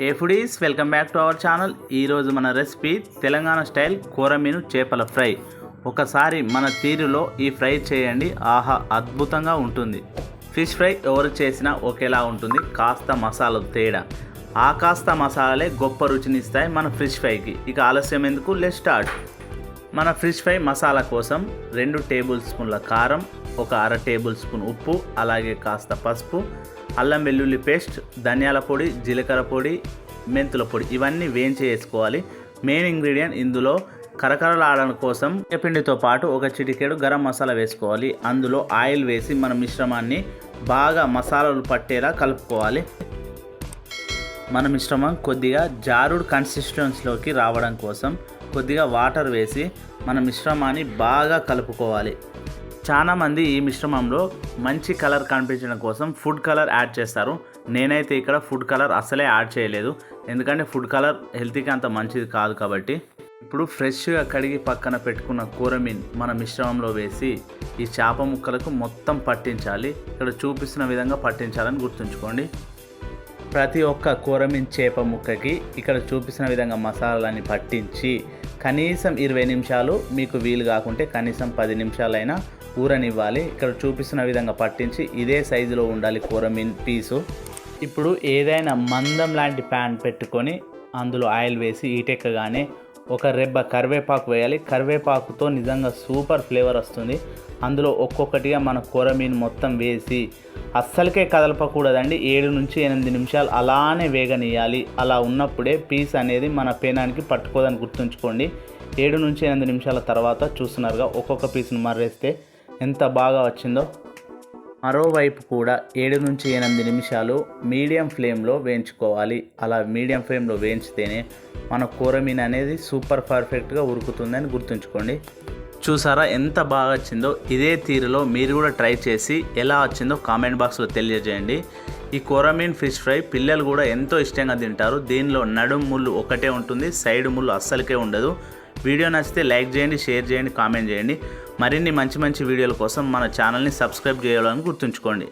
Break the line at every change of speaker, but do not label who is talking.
Hey foodies welcome back to our channel ఈరోజు మన recipe Telangana style కూరమీను చేపల ఫ్రై. ఒకసారి మన తీరులో ఈ ఫ్రై చేయండి. ఆహా అద్భుతంగా ఉంటుంది. ఫిష్ ఫ్రై ఎవరు చేసినా ఒకేలా ఉంటుంది. కాస్త మసాలా తేడా. ఆ కాస్త మసాలాలే గొప్ప రుచినిస్తాయి మన ఫిష్ ఫ్రైకి ఇక ఆలస్యం ఎందుకు? లెస్ స్టార్ట్ మన ఫిష్ ఫ్రై మసాలా కోసం రెండు టేబుల్ స్పూన్ల కారం ఒక అర టేబుల్ స్పూన్ ఉప్పు అలాగే కాస్త పసుపు అల్లం వెల్లుల్లి పేస్ట్ ధనియాల పొడి జీలకర్ర పొడి మెంతుల పొడి ఇవన్నీ వేయించి వేసుకోవాలి. మెయిన్ ఇంగ్రీడియంట్ ఇందులో కరకరలాడడం కోసం పిండితో పాటు ఒక చిటికెడు గరం మసాలా వేసుకోవాలి. అందులో ఆయిల్ వేసి మన మిశ్రమాన్ని బాగా మసాలాలు పట్టేలా కలుపుకోవాలి. మన మిశ్రమం కొద్దిగా జారుడు కన్సిస్టెన్స్లోకి రావడం కోసం కొద్దిగా వాటర్ వేసి మన మిశ్రమాన్ని బాగా కలుపుకోవాలి. చాలామంది ఈ మిశ్రమంలో మంచి కలర్ కనిపించడం కోసం ఫుడ్ కలర్ యాడ్ చేస్తారు. నేనైతే ఇక్కడ ఫుడ్ కలర్ అసలే యాడ్ చేయలేదు. ఎందుకంటే ఫుడ్ కలర్ హెల్త్కి అంత మంచిది కాదు కాబట్టి. ఇప్పుడు ఫ్రెష్గా కడిగి పక్కన పెట్టుకున్న కూరమీన్ మన మిశ్రమంలో వేసి ఈ చేప ముక్కలకు మొత్తం పట్టించాలి. ఇక్కడ చూపిస్తున్న విధంగా పట్టించాలని గుర్తుంచుకోండి. ప్రతి ఒక్క కూరమీన్ చేప ముక్కకి ఇక్కడ చూపిస్తున్న విధంగా మసాలాని పట్టించి కనీసం ఇరవై నిమిషాలు మీకు వీలు కాకుంటే కనీసం పది నిమిషాలైనా ఊరనివ్వాలి. ఇక్కడ చూపిస్తున్న విధంగా పట్టించి ఇదే సైజులో ఉండాలి కూరమీన్ పీసు. ఇప్పుడు ఏదైనా మందం లాంటి ప్యాన్ పెట్టుకొని అందులో ఆయిల్ వేసి ఈటెక్కగానే ఒక రెబ్బ కరివేపాకు వేయాలి. కరివేపాకుతో నిజంగా సూపర్ ఫ్లేవర్ వస్తుంది. అందులో ఒక్కొక్కటిగా మన కూరమీన్ మొత్తం వేసి అస్సలకే కదలపకూడదండి. ఏడు నుంచి ఎనిమిది నిమిషాలు అలానే వేగనీయాలి అలా ఉన్నప్పుడే పీస్ అనేది మన పేనానికి పట్టుకోదని గుర్తుంచుకోండి. ఏడు నుంచి ఎనిమిది నిమిషాల తర్వాత చూస్తున్నారుగా ఒక్కొక్క పీస్ను మర్రేస్తే ఎంత బాగా వచ్చిందో. మరోవైపు కూడా ఏడు నుంచి ఎనిమిది నిమిషాలు మీడియం ఫ్లేమ్లో వేయించుకోవాలి. అలా మీడియం ఫ్లేమ్లో వేయించితేనే మన కూరమీన అనేది సూపర్ పర్ఫెక్ట్గా ఉరుకుతుందని గుర్తుంచుకోండి. చూసారా ఎంత బాగా వచ్చిందో? ఇదే తీరులో మీరు కూడా ట్రై చేసి ఎలా వచ్చిందో కామెంట్ బాక్స్లో తెలియజేయండి. ఈ కొరమీన్ ఫిష్ ఫ్రై పిల్లలు కూడా ఎంతో ఇష్టంగా తింటారు. దీనిలో నడుము ముళ్ళు ఒకటే ఉంటుంది సైడ్ ముళ్ళు అస్సలకే ఉండదు. వీడియో నచ్చితే లైక్ చేయండి షేర్ చేయండి కామెంట్ చేయండి. మరిన్ని మంచి మంచి వీడియోల కోసం మన ఛానల్ని సబ్స్క్రైబ్ చేయాలని గుర్తుంచుకోండి.